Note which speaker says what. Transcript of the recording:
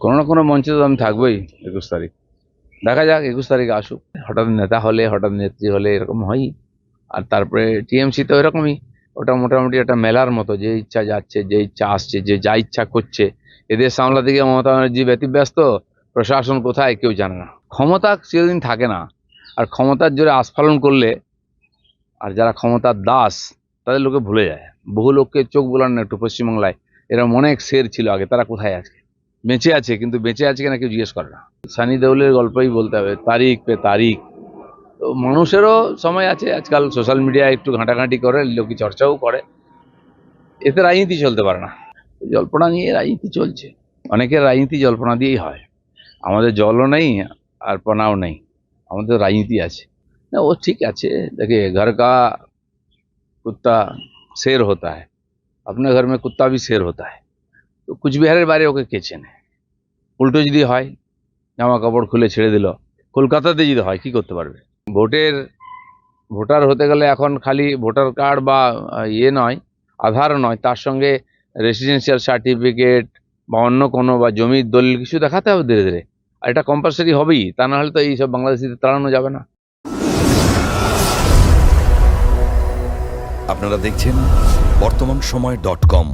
Speaker 1: কোনো না কোনো মঞ্চে তো আমি থাকবোই একুশ তারিখ। দেখা যাক, একুশ তারিখে আসুক। হঠাৎ নেতা হলে, হঠাৎ নেত্রী হলে এরকম হয়ই। আর তারপরে টিএমসি তো এরকমই। ওটা মোটামুটি একটা মেলার মতো। যে ইচ্ছা যাচ্ছে, যে ইচ্ছা আসছে, যে যা ইচ্ছা করছে। এদের সামলাতে গিয়ে মমতা ব্যানার্জি ব্যতিব্যস্ত। প্রশাসন কোথায় কেউ জানে না। ক্ষমতা চিরদিন থাকে না। আর ক্ষমতার জোরে আস্ফালন করলে, আর যারা ক্ষমতার দাস, তাদের লোকে ভুলে যায়। বহু লোককে চোখ বোলান না একটু পশ্চিমবাংলায়। এরকম অনেক শের ছিল আগে। তারা কোথায় আছে? বেঁচে আছে কিন্তু বেঁচে আছে কিনা কেউ জিজ্ঞেস করে না সানি দেউলের গল্পই বলতে হবে তারিখ পে তারিখ তো মানুষেরও সময় আছে আজকাল সোশ্যাল মিডিয়ায় একটু ঘাঁটাঘাঁটি করে লোকে চর্চাও করে এতে রাজনীতি চলতে পারে না জল্পনা নিয়ে রাজনীতি চলছে অনেকের রাজনীতি জল্পনা দিয়েই হয় আমাদের জলও নেই আর পনাও নেই আমাদের রাজনীতি আছে না ও ঠিক আছে देखिए घर का कुत्ता शेर होता है अपने घर में कुत्ता भी शेर होता है কুচবিহারের বাইরে ওকে কে চেনে? উল্টো যদি হয়, জামা কাপড় খুলে ছেড়ে দিল, কলকাতাতে যদি হয়, কি করতে পারবে? ভোটের, ভোটার হতে গেলে এখন খালি ভোটার কার্ড বা ইয়ে নয়, আধার নয়, তার সঙ্গে রেসিডেন্সিয়াল সার্টিফিকেট বা অন্য কোনো বা জমির দলিল কিছু দেখাতে হবে ধীরে ধীরে। আর এটা কম্পালসারি হবেই, তা না হলে তো এইসব বাংলাদেশিতে তাড়ানো যাবে না।
Speaker 2: আপনারা দেখছেন বর্তমান সময় ডট কম